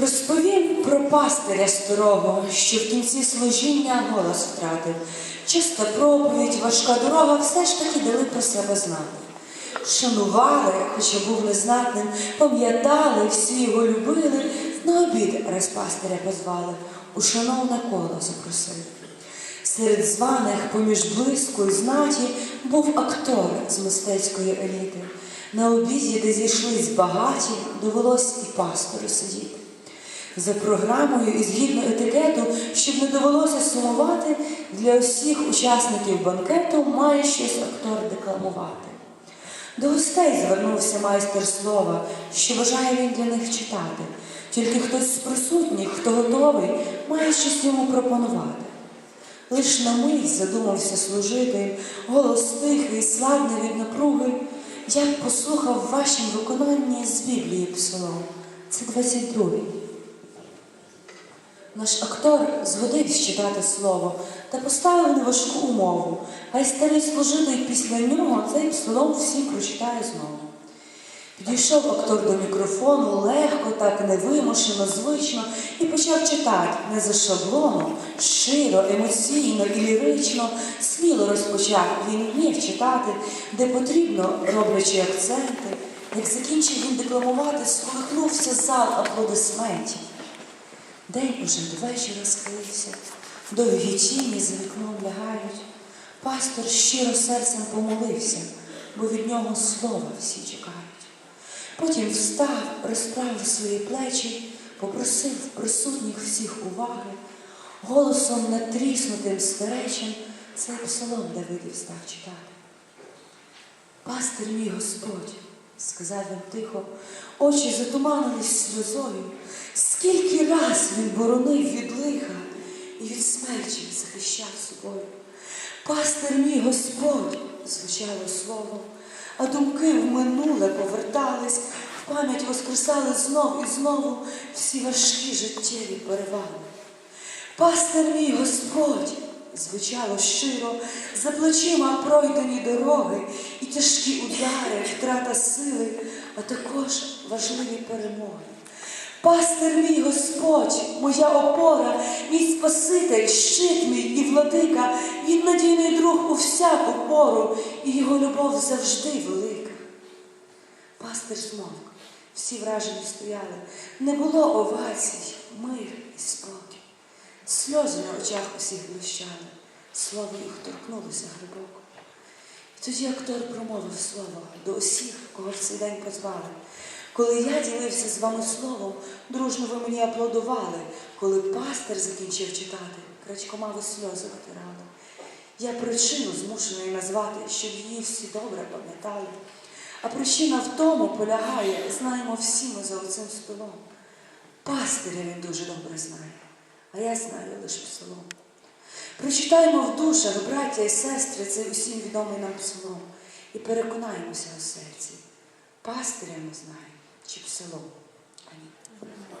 Розповім про пастиря старого, що в кінці служіння голос втратив. Чиста проповідь, важка дорога все ж таки дали про себе знати. Шанували, хоча був незнатним, пам'ятали, всі його любили, на обід раз пастиря позвали, у шановне коло запросили. Серед званих, поміж близької знаті, був актор з мистецької еліти. На обіді, де зійшлись багаті, довелось і пастору сидіти. За програмою і згідно етикету, щоб не довелося сумувати, для усіх учасників банкету має щось актор декламувати. До гостей звернувся майстер слова, що бажає він для них читати. Тільки хтось з присутніх, хто готовий, має щось йому пропонувати. Лиш на мить задумався служити, голос тихий, славний від напруги. Я послухав в вашім виконанні з Біблії псалом. Це 22-й. Наш актор згодився читати слово та поставив неважку умову. Хай старий служитель після нього цей псалом всім прочитає знову. Підійшов актор до мікрофону легко, так невимушено, звично, і почав читати не за шаблоном, щиро, емоційно і лірично, сміло розпочав. Він вмів читати, де потрібно, роблячи акценти. Як закінчив він декламувати, сколихнувся зал аплодисментів. День уже до вечора схилився, довгі тіні за вікном лягають. Пастор щиро серцем помолився, бо від нього слова всі чекають. Потім встав, розправив свої плечі, попросив присутніх всіх уваги, голосом натріснутим старечим цей псалом Давидів став читати. Пастир мій Господь, сказав він тихо, очі затуманились сльозою, скільки раз він боронив від лиха і від смерті захищав собою. Пастир мій Господь, звучало слово, а думки в минуле повертались, в пам'ять воскресали знов і знову всі важкі життєві перевали. Пастир мій Господь, звучало щиро, за плечима пройдені дороги тяжкі удари, втрата сили, а також важливі перемоги. Пастир мій Господь, моя опора, мій Спаситель, щит мій і владика, він надійний друг у всяку пору, і його любов завжди велика. Пастир змовк, всі вражені стояли, не було овацій, мир і спокій. Сльози на очах усіх блищали, слово їх торкнулося глибоко. Тоді актор промовив слово до усіх, кого в цей день позвали. Коли я ділився з вами словом, дружно ви мені аплодували. Коли пастир закінчив читати, крадькома ви сльози витирали. Я причину змушений назвати, щоб її всі добре пам'ятали. А причина в тому полягає, знаємо всі ми за оцим столом. Пастиря він дуже добре знає, а я знаю лише псалом. Прочитаймо в душах, браття і сестри, цей усім відомий нам псалом, і переконаємося у серці. Пастиря ми знаємо чи псалом. Амінь.